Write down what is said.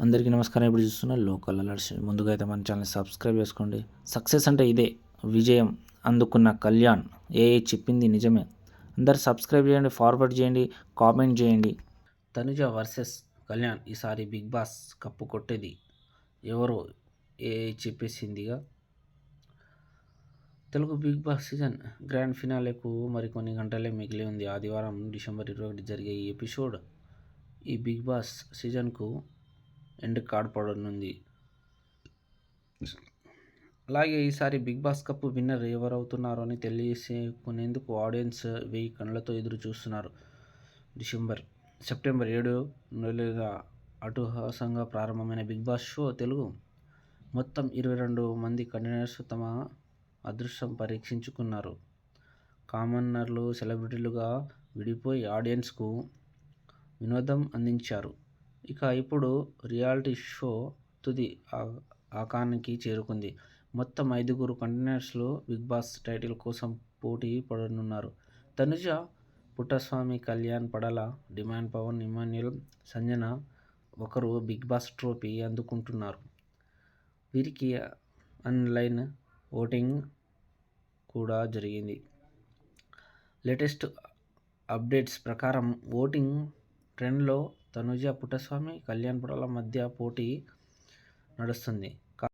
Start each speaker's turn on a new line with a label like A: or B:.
A: అందరికీ నమస్కారం. ఇప్పుడు చూస్తున్న లోకల్ అలర్ట్స్. ముందుగా అయితే మన ఛానల్ సబ్స్క్రైబ్ చేసుకోండి. సక్సెస్ అంటే ఇదే. విజయం అందుకున్న కళ్యాణ్. ఏ చెప్పింది నిజమే. అందరు సబ్స్క్రైబ్ చేయండి ఫార్వర్డ్ చేయండి కామెంట్ చేయండి. తనుజ వర్సెస్ కళ్యాణ్ ఈసారి బిగ్ బాస్ కప్పు కొట్టేది. ఎవరో ఏ చెప్పేసిందిగా. Telugu big boss season grand ఫినాలేకు మరికొన్ని గంటలే మిగిలి ఉంది. ఆదివారం డిసెంబర్ ఇరవై ఒకటి జరిగే ఈ ఎపిసోడ్ ఈ బిగ్ బాస్ సీజన్కు ఎండ్ కార్డ్ పడనుంది. అలాగే ఈసారి బిగ్ బాస్ కప్ విన్నర్ ఎవరవుతున్నారో అని తెలియకునేందుకు ఆడియన్స్ వెయ్యి కళ్ళతో ఎదురు చూస్తున్నారు డిసెంబర్ సెప్టెంబర్ ఏడు నెలల అటుహాసంగా ప్రారంభమైన బిగ్ బాస్ షో తెలుగు మొత్తం ఇరవై రెండు మంది కంటెస్టెంట్స్ తమ అదృష్టం పరీక్షించుకున్నారు. కామన్నర్లు సెలబ్రిటీలుగా విడిపోయి ఆడియన్స్కు వినోదం అందించారు. ఇక ఇప్పుడు రియాలిటీ షో తుది ఆకానికి చేరుకుంది. మొత్తం ఐదుగురు కంటెస్టెంట్స్లు బిగ్ బాస్ టైటిల్ కోసం పోటీ పడనున్నారు. తనుజ పుట్టస్వామి కళ్యాణ్ పడల డిమాండ్ పవన్ ఇమాన్యుల్ సంజన ఒకరు బిగ్ బాస్ ట్రోఫీ అందుకుంటున్నారు. వీరికి ఆన్లైన్ ఓటింగ్ కూడా జరిగింది. లేటెస్ట్ అప్డేట్స్ ప్రకారం ఓటింగ్ ట్రెండ్లో తనుజ పుట్టస్వామి కళ్యాణ్ పడల మధ్య పోటీ నడుస్తుంది.